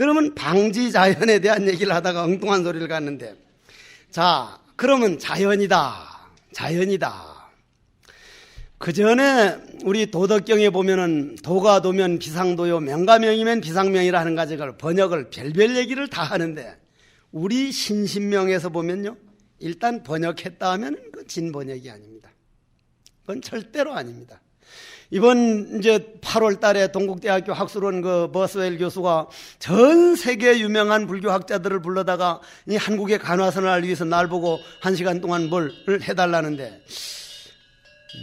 그러면 방지 자연에 대한 얘기를 하다가 엉뚱한 소리를 갔는데 자, 그러면 자연이다. 자연이다. 그 전에 우리 도덕경에 보면은 도가 도면 비상도요, 명가명이면 비상명이라 하는 가지를 번역을 별별 얘기를 다 하는데 우리 신신명에서 보면요. 일단 번역했다 하면 그 진번역이 아닙니다. 그건 절대로 아닙니다. 이번 이제 8월 달에 동국대학교 학술원 그 버스웰 교수가 전 세계 유명한 불교 학자들을 불러다가 이 한국의 간화선을 알기 위해서 날 보고 한 시간 동안 뭘 해달라는데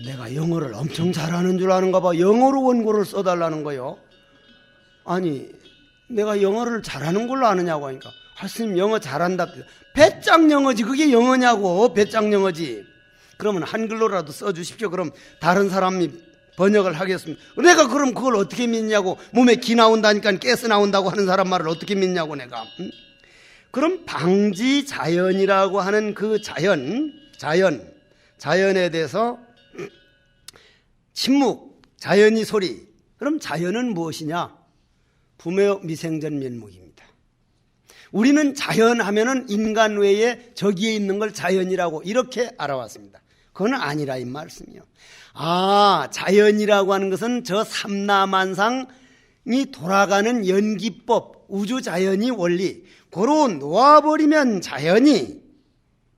내가 영어를 엄청 잘하는 줄 아는가 봐. 영어로 원고를 써달라는 거요. 아니, 내가 영어를 잘하는 걸로 아느냐고 하니까. 하스님 영어 잘한다. 배짱 영어지. 그게 영어냐고. 배짱 영어지. 그러면 한글로라도 써주십시오. 그럼 다른 사람이 번역을 하겠습니다. 내가 그럼 그걸 어떻게 믿냐고. 몸에 기 나온다니까 가스 나온다고 하는 사람 말을 어떻게 믿냐고 내가. 응? 그럼 방지 자연이라고 하는 그 자연, 자연, 자연에 대해서 침묵, 자연이 소리. 그럼 자연은 무엇이냐? 부모 미생전 면목입니다. 우리는 자연 하면은 인간 외에 저기에 있는 걸 자연이라고 이렇게 알아왔습니다. 그건 아니라 이 말씀이요. 아, 자연이라고 하는 것은 저 삼라만상이 돌아가는 연기법, 우주 자연이 원리, 고로 놓아버리면 자연이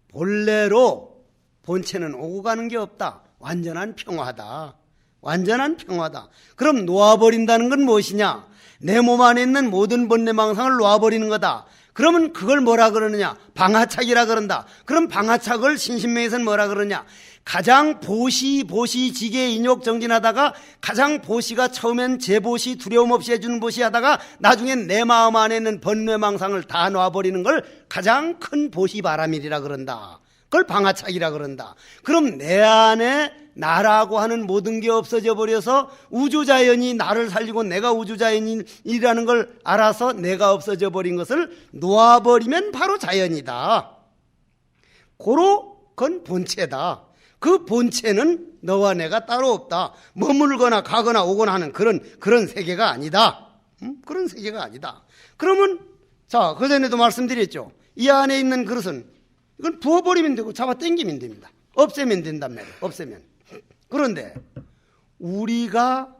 본래로 본체는 오고 가는 게 없다. 완전한 평화다. 완전한 평화다. 그럼 놓아버린다는 건 무엇이냐? 내 몸 안에 있는 모든 번뇌망상을 놓아버리는 거다. 그러면 그걸 뭐라 그러느냐? 방하착이라 그런다. 그럼 방하착을 신신명에서는 뭐라 그러냐? 가장 보시 보시 지게 인욕 정진하다가 가장 보시가 처음엔 제 보시 두려움 없이 해주는 보시 하다가 나중엔 내 마음 안에 있는 번뇌망상을 다 놔버리는 걸 가장 큰 보시 바람일이라 그런다. 그걸 방하착이라 그런다. 그럼 내 안에 나라고 하는 모든 게 없어져 버려서 우주자연이 나를 살리고 내가 우주자연이라는 걸 알아서 내가 없어져 버린 것을 놓아버리면 바로 자연이다. 고로 그건 본체다. 그 본체는 너와 내가 따로 없다. 머물거나 가거나 오거나 하는 그런, 그런 세계가 아니다. 음? 그런 세계가 아니다. 그러면, 자, 그 전에도 말씀드렸죠. 이 안에 있는 그릇은 이건 부어버리면 되고 잡아 당기면 됩니다. 없애면 된단 말이에요. 없애면. 그런데 우리가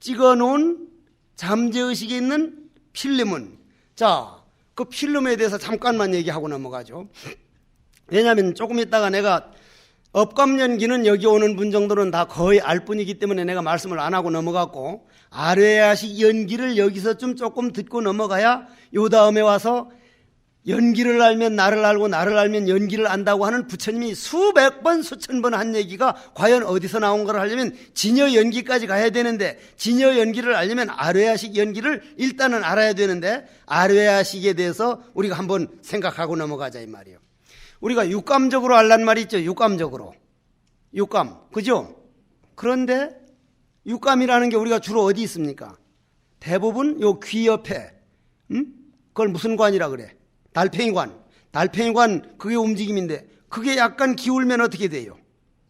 찍어 놓은 잠재의식에 있는 필름은 자, 그 필름에 대해서 잠깐만 얘기하고 넘어가죠. 왜냐하면 조금 있다가 내가 업감연기는 여기 오는 분 정도는 다 거의 알 뿐이기 때문에 내가 말씀을 안 하고 넘어갔고 아뢰야식 연기를 여기서 좀 조금 듣고 넘어가야 요 다음에 와서 연기를 알면 나를 알고 나를 알면 연기를 안다고 하는 부처님이 수백 번 수천 번 한 얘기가 과연 어디서 나온 걸 하려면 진여 연기까지 가야 되는데 진여 연기를 알려면 아뢰야식 연기를 일단은 알아야 되는데 아뢰야식에 대해서 우리가 한번 생각하고 넘어가자 이 말이에요. 우리가 육감적으로 알란 말이 있죠. 육감적으로. 육감. 그죠? 그런데 육감이라는 게 우리가 주로 어디 있습니까? 대부분 요 귀 옆에. 음? 그걸 무슨 관이라 그래? 달팽이관. 달팽이관 그게 움직임인데 그게 약간 기울면 어떻게 돼요?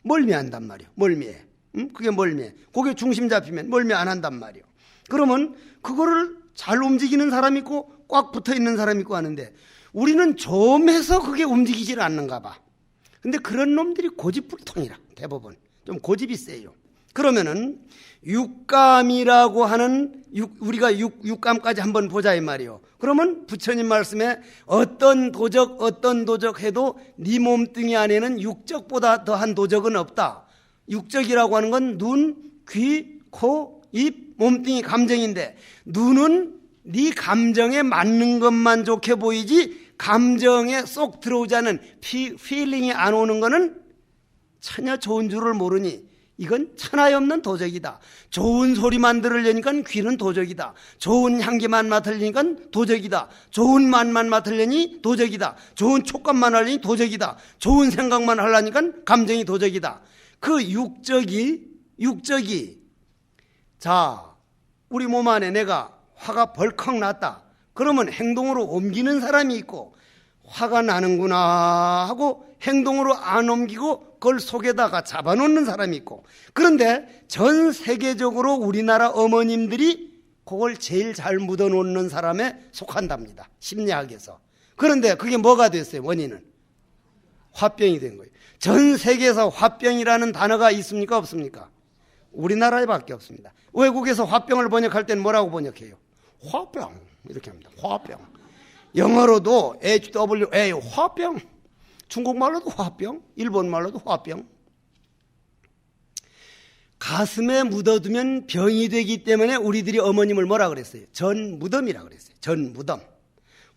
멀미한단 말이에요. 멀미해. 음? 그게 멀미해. 그게 중심 잡히면 멀미 안 한단 말이에요. 그러면 그거를 잘 움직이는 사람 있고 꽉 붙어 있는 사람 있고 하는데 우리는 좀 해서 그게 움직이질 않는가 봐. 근데 그런 놈들이 고집불통이라 대부분 좀 고집이 세요. 그러면은 육감이라고 하는 육, 우리가 육, 육감까지 한번 보자 이 말이요. 그러면 부처님 말씀에 어떤 도적 어떤 도적 해도 네 몸뚱이 안에는 육적보다 더한 도적은 없다. 육적이라고 하는 건 눈, 귀, 코, 입, 몸뚱이 감정인데 눈은 네 감정에 맞는 것만 좋게 보이지 감정에 쏙 들어오지 않은 피, 필링이 안 오는 거는 전혀 좋은 줄을 모르니 이건 천하에 없는 도적이다. 좋은 소리만 들으려니까 귀는 도적이다. 좋은 향기만 맡으려니까 도적이다. 좋은 맛만 맡으려니 도적이다. 좋은 촉감만 하려니 도적이다. 좋은 생각만 하려니까 감정이 도적이다. 그 육적이 육적이 자 우리 몸 안에 내가 화가 벌컥 났다. 그러면 행동으로 옮기는 사람이 있고 화가 나는구나 하고 행동으로 안 옮기고 그걸 속에다가 잡아놓는 사람이 있고 그런데 전 세계적으로 우리나라 어머님들이 그걸 제일 잘 묻어놓는 사람에 속한답니다. 심리학에서. 그런데 그게 뭐가 됐어요? 원인은 화병이 된 거예요. 전 세계에서 화병이라는 단어가 있습니까? 없습니까? 우리나라에밖에 없습니다. 외국에서 화병을 번역할 때는 뭐라고 번역해요? 화병 이렇게 합니다. 화병. 영어로도 HWA 화병. 중국말로도 화병, 일본말로도 화병. 가슴에 묻어두면 병이 되기 때문에 우리들이 어머님을 뭐라 그랬어요? 전 무덤이라 그랬어요. 전 무덤.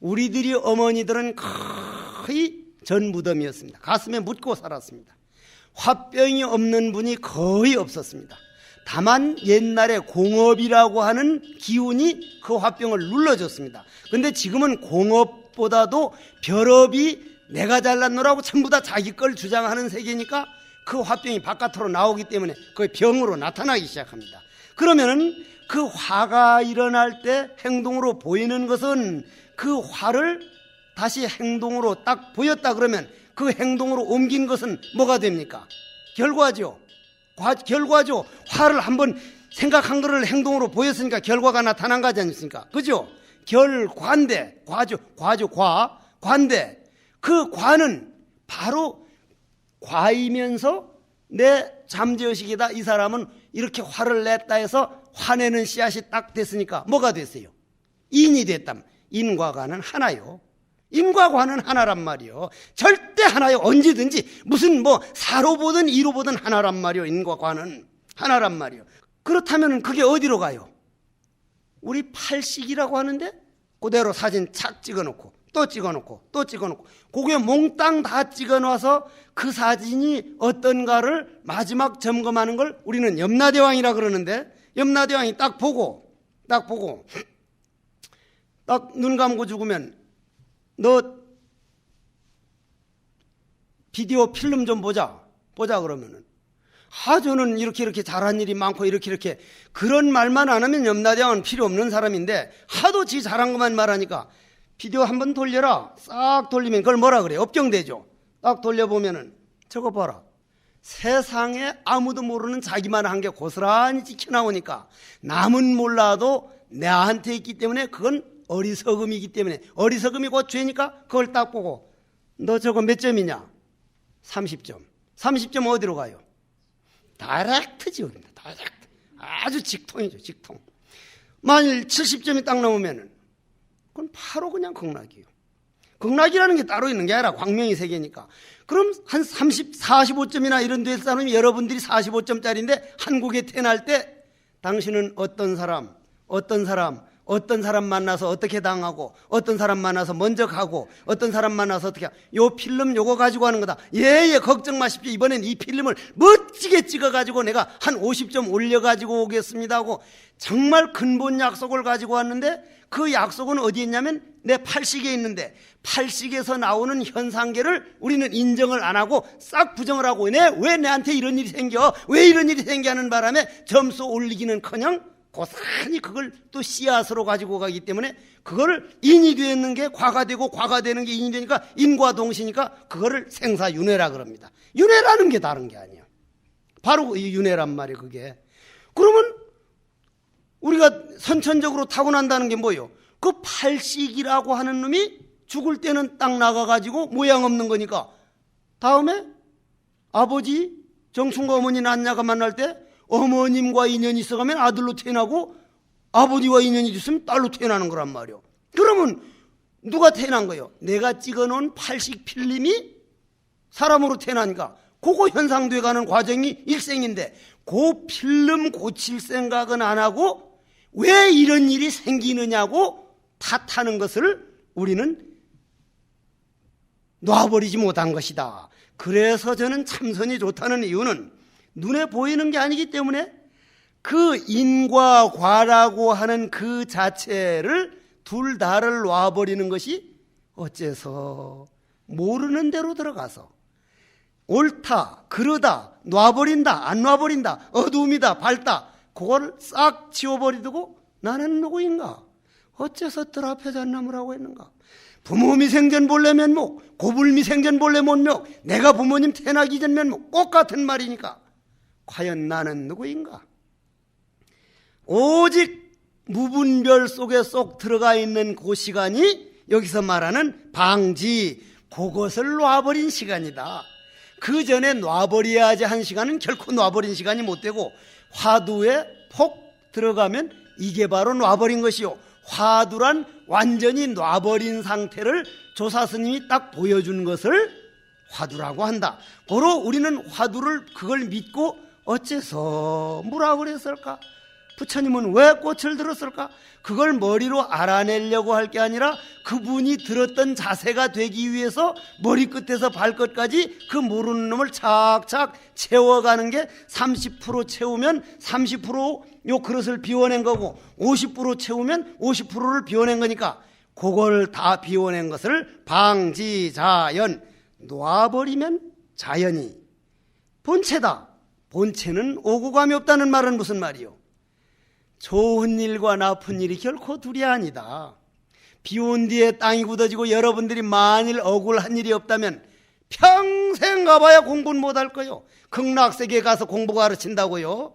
우리들이 어머니들은 거의 전 무덤이었습니다. 가슴에 묻고 살았습니다. 화병이 없는 분이 거의 없었습니다. 다만 옛날에 공업이라고 하는 기운이 그 화병을 눌러줬습니다. 근데 지금은 공업보다도 별업이 내가 잘났노라고 전부 다 자기 걸 주장하는 세계니까 그 화병이 바깥으로 나오기 때문에 그 병으로 나타나기 시작합니다. 그러면은 그 화가 일어날 때 행동으로 보이는 것은 그 화를 다시 행동으로 딱 보였다 그러면 그 행동으로 옮긴 것은 뭐가 됩니까? 결과죠. 과, 결과죠. 화를 한번 생각한 것을 행동으로 보였으니까 결과가 나타난 거지 않습니까? 그죠? 결과인데, 과죠. 과죠. 과. 과인데, 그 과는 바로 과이면서 내 잠재의식이다. 이 사람은 이렇게 화를 냈다 해서 화내는 씨앗이 딱 됐으니까 뭐가 됐어요? 인이 됐담. 인과 과는 하나요. 과는 하나란 말이요. 절대 하나요. 언제든지 무슨 뭐 사로 보든 이로 보든 하나란 말이요. 과는 하나란 말이요. 그렇다면 그게 어디로 가요? 우리 팔식이라고 하는데 그대로 사진 착 찍어놓고 또 찍어놓고 또 찍어놓고 그게 몽땅 다 찍어놔서 그 사진이 어떤가를 마지막 점검하는 걸 우리는 염라대왕이라 그러는데 염라대왕이 딱 보고 딱 보고 딱 눈 감고 죽으면 너 비디오 필름 좀 보자 보자 그러면은 아 저는 이렇게 이렇게 잘한 일이 많고 이렇게 이렇게 그런 말만 안 하면 염라대왕은 필요 없는 사람인데 하도 지 잘한 것만 말하니까 비디오 한 번 돌려라. 싹 돌리면 그걸 뭐라 그래? 업경되죠. 딱 돌려보면은 저거 봐라. 세상에 아무도 모르는 자기만 한 게 고스란히 찍혀 나오니까 남은 몰라도 내한테 있기 때문에 그건 어리석음이기 때문에 어리석음이 곧 죄니까 그걸 딱 보고 너 저거 몇 점이냐? 30점. 30점 어디로 가요? 다이렉트 지원입니다. 다이렉트. 아주 직통이죠, 직통. 만일 70점이 딱 넘으면은 그건 바로 그냥 극락이에요. 극락이라는 게 따로 있는 게 아니라 광명이 세계니까. 그럼 한 30, 45점이나 이런 될 사람이 여러분들이 45점짜리인데 한국에 태어날 때 당신은 어떤 사람, 어떤 사람, 어떤 사람 만나서 어떻게 당하고 어떤 사람 만나서 먼저 가고 어떤 사람 만나서 어떻게 하- 요 필름 요거 가지고 하는 거다. 예예 걱정 마십시오. 이번엔 이 필름을 멋지게 찍어 가지고 내가 한 50점 올려 가지고 오겠습니다 하고 정말 근본 약속을 가지고 왔는데 그 약속은 어디에 있냐면 내 팔식에 있는데 팔식에서 나오는 현상계를 우리는 인정을 안 하고 싹 부정을 하고 내 왜 내한테 이런 일이 생겨 왜 이런 일이 생겨 하는 바람에 점수 올리기는커녕 고스란히 그걸 또 씨앗으로 가지고 가기 때문에 그거를 인이 되는 게 과가 되고 과가 되는 게 인이 되니까 인과 동시니까 그거를 생사윤회라 그럽니다. 윤회라는 게 다른 게 아니야. 바로 이 윤회란 말이에요, 그게. 그러면 우리가 선천적으로 타고난다는 게 뭐예요? 그 팔식이라고 하는 놈이 죽을 때는 딱 나가가지고 모양 없는 거니까 다음에 아버지 정충과 어머니 난냐가 만날 때 어머님과 인연이 있어가면 아들로 태어나고 아버지와 인연이 있으면 딸로 태어나는 거란 말이요. 그러면 누가 태어난 거예요? 내가 찍어놓은 팔식 필름이 사람으로 태어나니까 그거 현상돼 가는 과정이 일생인데 그 필름 고칠 생각은 안 하고 왜 이런 일이 생기느냐고 탓하는 것을 우리는 놔버리지 못한 것이다. 그래서 저는 참선이 좋다는 이유는 눈에 보이는 게 아니기 때문에 그 인과 과라고 하는 그 자체를 둘 다를 놔버리는 것이 어째서 모르는 대로 들어가서 옳다, 그러다, 놔버린다, 안 놔버린다, 어두움이다, 밝다, 그걸 싹 지워버리고 나는 누구인가? 어째서 뜰 앞에 잣나무를 하고 있는가? 부모 미 생전 본래 면목, 고불 미 생전 본래 못목, 내가 부모님 태어나기 전 면목, 꼭 같은 말이니까. 과연 나는 누구인가? 오직 무분별 속에 쏙 들어가 있는 그 시간이 여기서 말하는 방지, 그것을 놔버린 시간이다. 그 전에 놔버려야지 한 시간은 결코 놔버린 시간이 못 되고 화두에 폭 들어가면 이게 바로 놔버린 것이요. 화두란 완전히 놔버린 상태를 조사 스님이 딱 보여준 것을 화두라고 한다. 고로 우리는 화두를 그걸 믿고 어째서 뭐라 그랬을까? 부처님은 왜 꽃을 들었을까? 그걸 머리로 알아내려고 할 게 아니라 그분이 들었던 자세가 되기 위해서 머리끝에서 발끝까지 그 모르는 놈을 착착 채워가는 게 30% 채우면 30%요 그릇을 비워낸 거고 50% 채우면 50%를 비워낸 거니까 그걸 다 비워낸 것을 방지자연 놓아버리면 자연이 본체다. 본체는 오고 감이 없다는 말은 무슨 말이요? 좋은 일과 나쁜 일이 결코 둘이 아니다. 비 온 뒤에 땅이 굳어지고 여러분들이 만일 억울한 일이 없다면 평생 가봐야 공부는 못할 거요. 극락세계에 가서 공부 가르친다고요.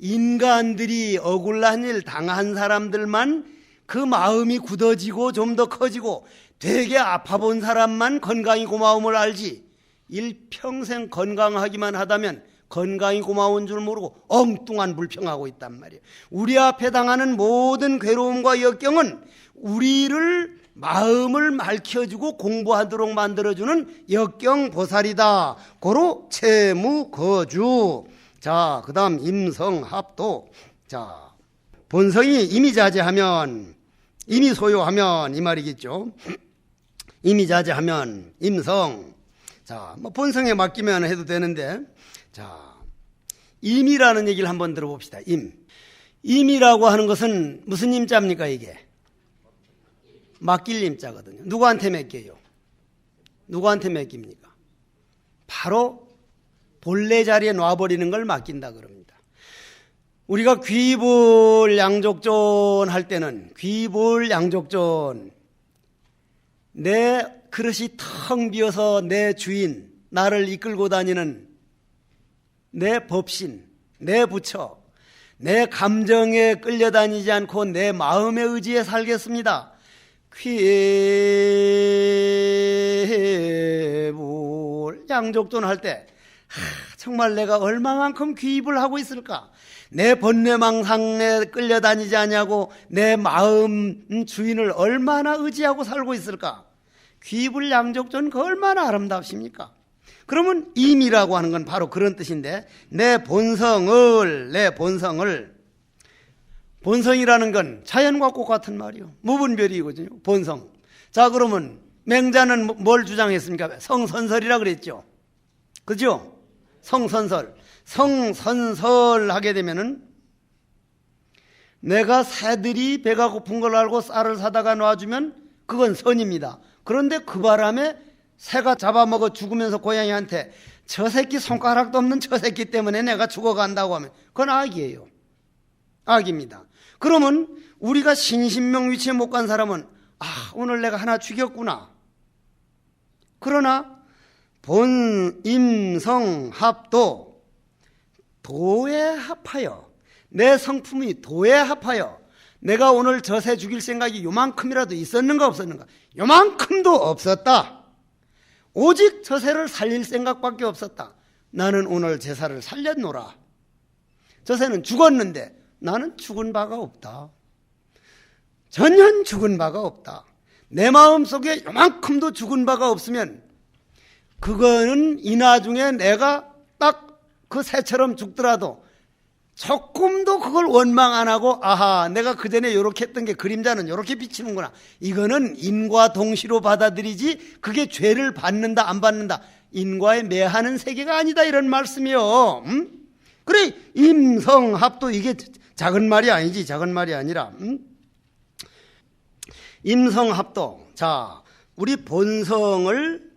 인간들이 억울한 일 당한 사람들만 그 마음이 굳어지고 좀 더 커지고 되게 아파 본 사람만 건강이 고마움을 알지 일평생 건강하기만 하다면 건강이 고마운 줄 모르고 엉뚱한 불평하고 있단 말이에요. 우리 앞에 당하는 모든 괴로움과 역경은 우리를 마음을 맑혀주고 공부하도록 만들어주는 역경 보살이다. 고로 채무 거주. 자, 그 다음 임성합도. 자, 본성이 이미 자제하면, 이미 소요하면 이 말이겠죠. 이미 자제하면 임성. 자, 뭐 본성에 맡기면 해도 되는데, 자, 임이라는 얘기를 한번 들어봅시다. 임. 임이라고 하는 것은 무슨 임자입니까, 이게? 맡길 임자거든요. 누구한테 맡겨요? 누구한테 맡깁니까? 바로 본래 자리에 놔버리는 걸 맡긴다 그럽니다. 우리가 귀볼 양족전 할 때는 귀볼 양족전 내 그릇이 텅 비어서 내 주인 나를 이끌고 다니는 내 법신, 내 부처, 내 감정에 끌려다니지 않고 내 마음의 의지에 살겠습니다. 귀불 양족돈 할 때 정말 내가 얼마만큼 귀입을 하고 있을까? 내 번뇌망상에 끌려다니지 않냐고 내 마음 주인을 얼마나 의지하고 살고 있을까? 귀불 양족전 그 얼마나 아름답습니까? 그러면 임이라고 하는 건 바로 그런 뜻인데 내 본성을 내 본성을 본성이라는 건 자연과 똑같은 말이요. 무분별이거든요. 본성. 자 그러면 맹자는 뭐- 뭘 주장했습니까? 성선설이라 그랬죠. 그죠? 성선설. 성선설 하게 되면은 내가 새들이 배가 고픈 걸 알고 쌀을 사다가 놔주면 그건 선입니다. 그런데 그 바람에 새가 잡아먹어 죽으면서 고양이한테 저 새끼 손가락도 없는 저 새끼 때문에 내가 죽어간다고 하면 그건 악이에요. 악입니다. 그러면 우리가 신신명 위치에 못 간 사람은 아 오늘 내가 하나 죽였구나. 그러나 본 임 성 합도 도에 합하여 내 성품이 도에 합하여 내가 오늘 저새 죽일 생각이 요만큼이라도 있었는가 없었는가 요만큼도 없었다. 오직 저 새를 살릴 생각밖에 없었다. 나는 오늘 제사를 살렸노라. 저 새는 죽었는데 나는 죽은 바가 없다. 전혀 죽은 바가 없다. 내 마음 속에 요만큼도 죽은 바가 없으면 그거는 이 나중에 내가 딱 그 새처럼 죽더라도 조금도 그걸 원망 안 하고 아하 내가 그전에 이렇게 했던 게 그림자는 이렇게 비치는구나 이거는 인과 동시로 받아들이지 그게 죄를 받는다 안 받는다 인과에 매하는 세계가 아니다 이런 말씀이요 음? 그래 임성합도 이게 작은 말이 아니지 작은 말이 아니라 음? 임성합도 자 우리 본성을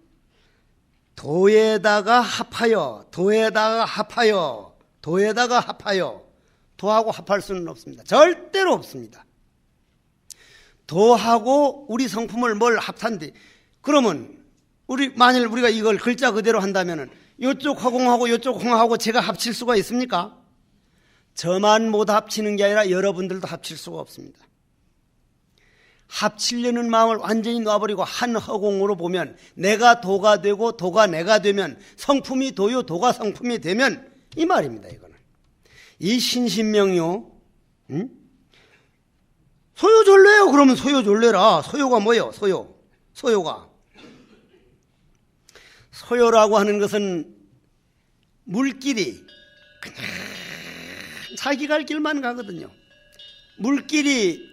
도에다가 합하여 도에다가 합하여 도에다가 합하여 도하고 합할 수는 없습니다. 절대로 없습니다. 도하고 우리 성품을 뭘 합한데 그러면 우리 만일 우리가 이걸 글자 그대로 한다면은 이쪽 화공하고 이쪽 홍하고 제가 합칠 수가 있습니까? 저만 못 합치는 게 아니라 여러분들도 합칠 수가 없습니다. 합치려는 마음을 완전히 놔버리고 한 허공으로 보면 내가 도가 되고 도가 내가 되면 성품이 도요 도가 성품이 되면 이 말입니다. 이거는 이 신신명요 응? 소요졸래요. 그러면 소요졸래라. 소요가 뭐예요? 소요 소요가 소요라고 하는 것은 물길이 그냥 자기 갈 길만 가거든요. 물길이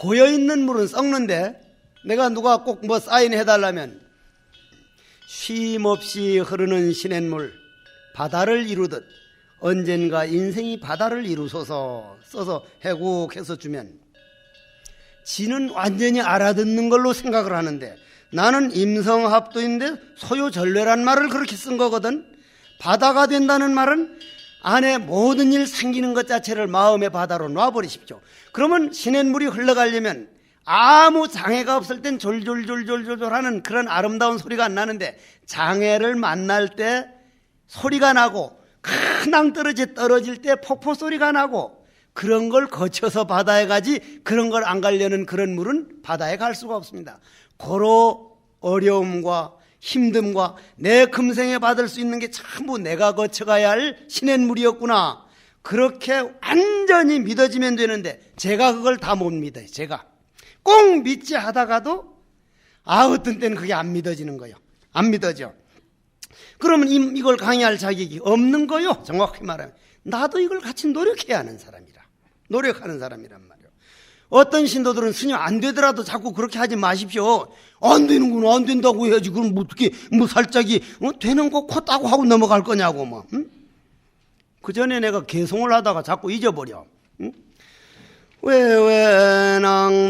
고여 있는 물은 썩는데 내가 누가 꼭 뭐 사인해 달라면 쉼 없이 흐르는 시냇물 바다를 이루듯 언젠가 인생이 바다를 이루소서 써서 해국해서 주면 지는 완전히 알아듣는 걸로 생각을 하는데 나는 임성합도인데 소요전례란 말을 그렇게 쓴 거거든. 바다가 된다는 말은 안에 모든 일 생기는 것 자체를 마음의 바다로 놔버리십시오. 그러면 시냇물이 흘러가려면 아무 장애가 없을 땐 졸졸졸졸졸 하는 그런 아름다운 소리가 안 나는데 장애를 만날 때 소리가 나고 큰 낭떠러지 떨어질 때 폭포 소리가 나고 그런 걸 거쳐서 바다에 가지 그런 걸 안 가려는 그런 물은 바다에 갈 수가 없습니다. 고로 어려움과 힘듦과 내 금생에 받을 수 있는 게 전부 내가 거쳐가야 할 시냇물이었구나. 그렇게 완전히 믿어지면 되는데 제가 그걸 다 못 믿어요. 제가 꼭 믿지 하다가도 아 어떤 때는 그게 안 믿어지는 거예요. 안 믿어져. 그러면 이, 이걸 강의할 자격이 없는 거요. 정확히 말하면 나도 이걸 같이 노력해야 하는 사람이라. 노력하는 사람이란 말이에요. 어떤 신도들은 스님 안 되더라도 자꾸 그렇게 하지 마십시오. 안 되는구나 안 된다고 해야지. 그럼 뭐 어떻게 뭐 살짝이 어, 되는 거 컸다고 하고 넘어갈 거냐고 뭐. 응? 그 전에 내가 개송을 하다가 자꾸 잊어버려. 응? 외외낭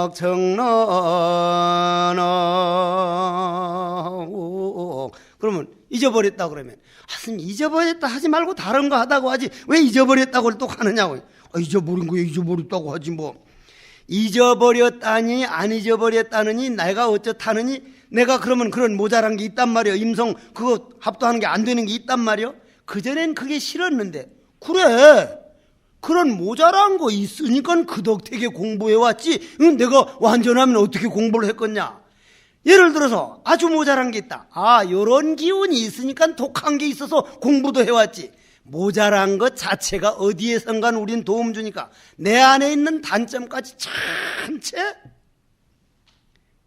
낙 정나나 그러면 잊어버렸다 그러면 하여튼 잊어버렸다 하지 말고 다른 거 하다고 하지. 왜 잊어버렸다고 또 하느냐고. 아, 잊어버린 거야 잊어버렸다고 하지 뭐. 잊어버렸다니 안 잊어버렸다느니 내가 어쩌다느니 내가 그러면 그런 모자란 게 있단 말이야. 임성 그거 합도하는 게 안 되는 게 있단 말이야. 그전엔 그게 싫었는데. 그래 그런 모자란 거 있으니까 그 덕택에 공부해 왔지. 응, 내가 완전하면 어떻게 공부를 했겠냐? 예를 들어서 아주 모자란 게 있다. 아 요런 기운이 있으니까 독한 게 있어서 공부도 해 왔지. 모자란 것 자체가 어디에선간 우린 도움 주니까 내 안에 있는 단점까지 전체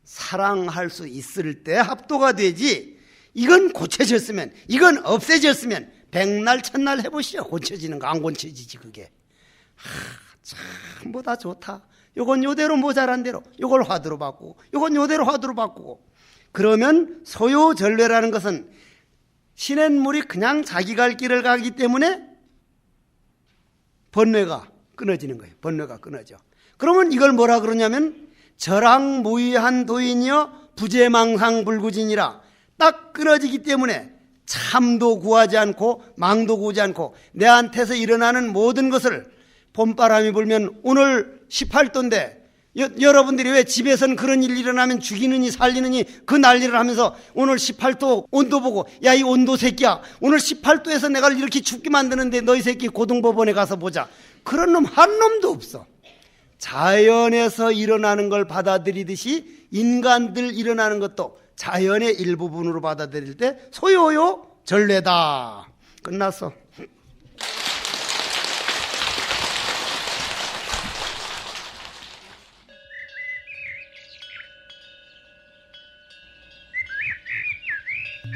사랑할 수 있을 때 합도가 되지. 이건 고쳐졌으면 이건 없애졌으면 백날 천날 해보시오 고쳐지는 거 안 고쳐지지 그게 하, 전부 다 좋다 요건 요대로 모자란 대로 요걸 화두로 바꾸고 요건 요대로 화두로 바꾸고 그러면 소요 전례라는 것은 시냇물이 그냥 자기 갈 길을 가기 때문에 번뇌가 끊어지는 거예요. 번뇌가 끊어져. 그러면 이걸 뭐라 그러냐면 절항 무의한 도인이여 부재망상 불구진이라 딱 끊어지기 때문에 참도 구하지 않고 망도 구하지 않고 내한테서 일어나는 모든 것을 봄바람이 불면 오늘 18도인데 여, 여러분들이 왜 집에서는 그런 일 일어나면 죽이느니 살리느니 그 난리를 하면서 오늘 18도 온도 보고 야 이 온도 새끼야. 오늘 18도에서 내가 이렇게 죽게 만드는데 너희 새끼 고등법원에 가서 보자. 그런 놈 한 놈도 없어. 자연에서 일어나는 걸 받아들이듯이 인간들 일어나는 것도 자연의 일부분으로 받아들일 때 소요요 전례다. 끝났어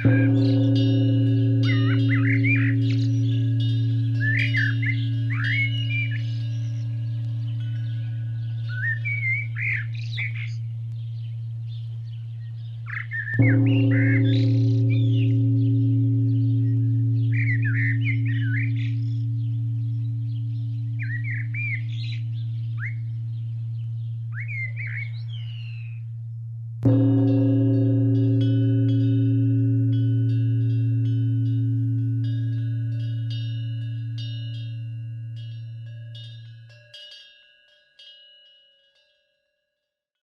Música